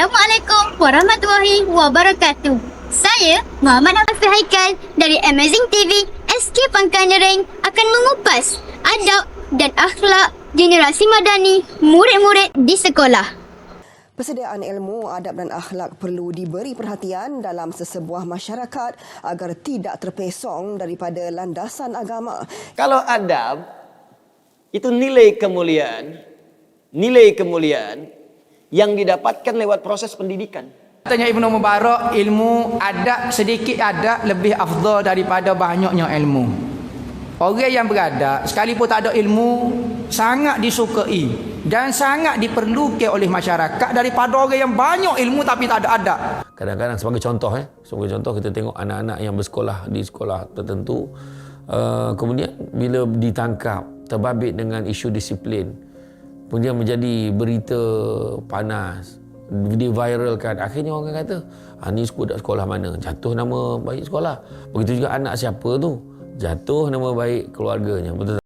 Assalamualaikum warahmatullahi wabarakatuh. Saya Muhammad Hafiz Haikal dari Amazing TV SK Pangkal Nereng akan mengupas adab dan akhlak generasi madani murid-murid di sekolah. Persediaan ilmu, adab dan akhlak perlu diberi perhatian dalam sesebuah masyarakat agar tidak terpesong daripada landasan agama. Kalau adab itu nilai kemuliaan, nilai kemuliaan yang didapatkan lewat proses pendidikan. Tanya Ibnu Mubarak, ilmu adab sedikit adab lebih afdal daripada banyaknya ilmu. Orang yang beradab sekalipun tak ada ilmu sangat disukai dan sangat diperlukan oleh masyarakat daripada orang yang banyak ilmu tapi tak ada adab. Kadang-kadang sebagai contoh eh, sebagai contoh kita tengok anak-anak yang bersekolah di sekolah tertentu uh, kemudian bila ditangkap terbabit dengan isu disiplin kemudian menjadi berita panas. Diviralkan akhirnya orang kata ah, ni budak sekolah mana? Jatuh nama baik sekolah. Begitu juga anak siapa tu? Jatuh nama baik keluarganya. Betul?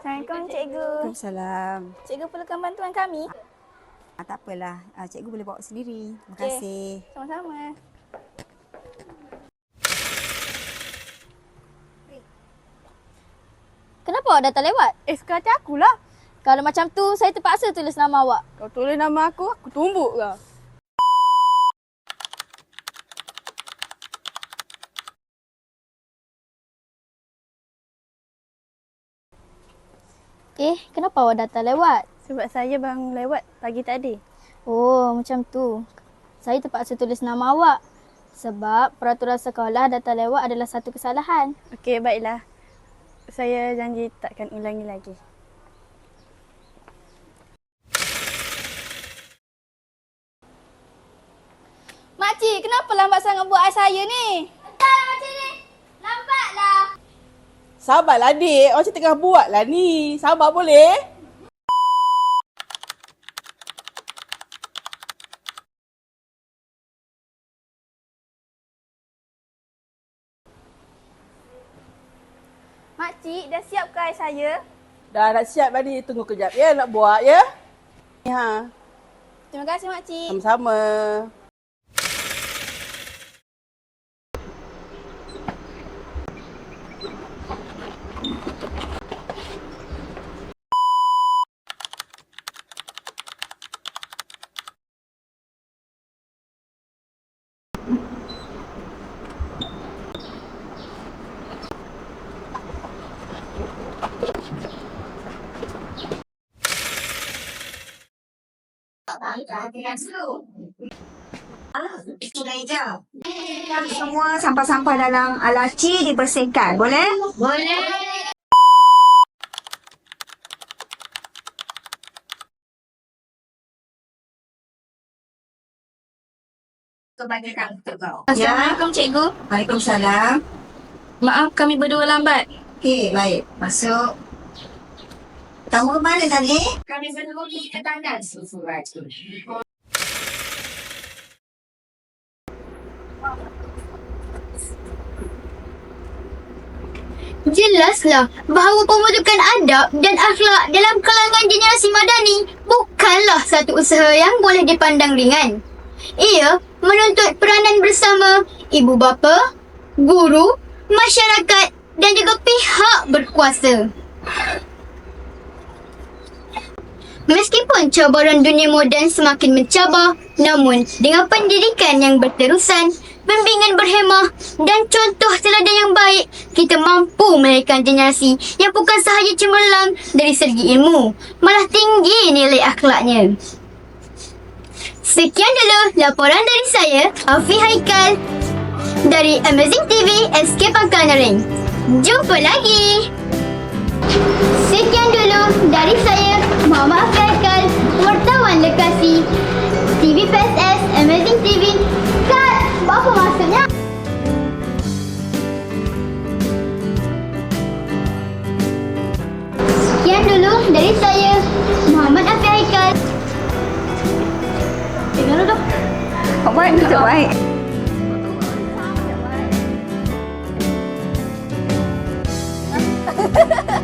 Assalamualaikum cikgu. Waalaikumsalam. Cikgu perlukan bantuan kami? Ah, tak apalah. Ah, cikgu boleh bawa sendiri. Terima Okey. kasih. Sama-sama. Kenapa awak datang lewat? Eh, suka hati akulah. Kalau macam tu, saya terpaksa tulis nama awak. Kau tulis nama aku, aku tumbuk kau. Eh, kenapa awak datang lewat? Sebab saya bang lewat pagi tadi. Oh, macam tu. Saya terpaksa tulis nama awak. Sebab peraturan sekolah datang lewat adalah satu kesalahan. Okey, baiklah. Saya janji takkan ulangi lagi. Makcik, kenapa lambat sangat buat air saya ni? Lambatlah. Sabarlah adik, macam tengah buat lah ni. Sabar boleh? Makcik, dah siap ke air saya? Dah nak siap tadi, tunggu kejap ya nak buat ya. Ha, Terima kasih makcik. sama-sama. Kami semua sampah-sampah dalam alaci dibersihkan. Boleh? Assalamualaikum cikgu. Waalaikumsalam. Maaf kami berdua lambat. Okey, baik. Masuk. Kamu ke mana tadi? Kami pergi ke tandan surat. Jelaslah bahawa pembentukan adab dan akhlak dalam kalangan generasi madani bukanlah satu usaha yang boleh dipandang ringan. Ia menuntut peranan bersama ibu bapa, guru, masyarakat dan juga pihak berkuasa. Meskipun cabaran dunia moden semakin mencabar, namun dengan pendidikan yang berterusan, bimbingan berhemah dan contoh teladan yang baik, kita mampu melahirkan generasi yang bukan sahaja cemerlang dari segi ilmu, malah tinggi nilai akhlaknya. Sekian dulu laporan dari saya, Afi Haikal, dari Amazing TV Pangkalan Ring. Jumpa lagi! Sekian dulu dari saya, Muhammad dulu dari saya, Muhammad Afi Haikal. Tengok dulu. Kau baik ni tak baik. Ha ha ha!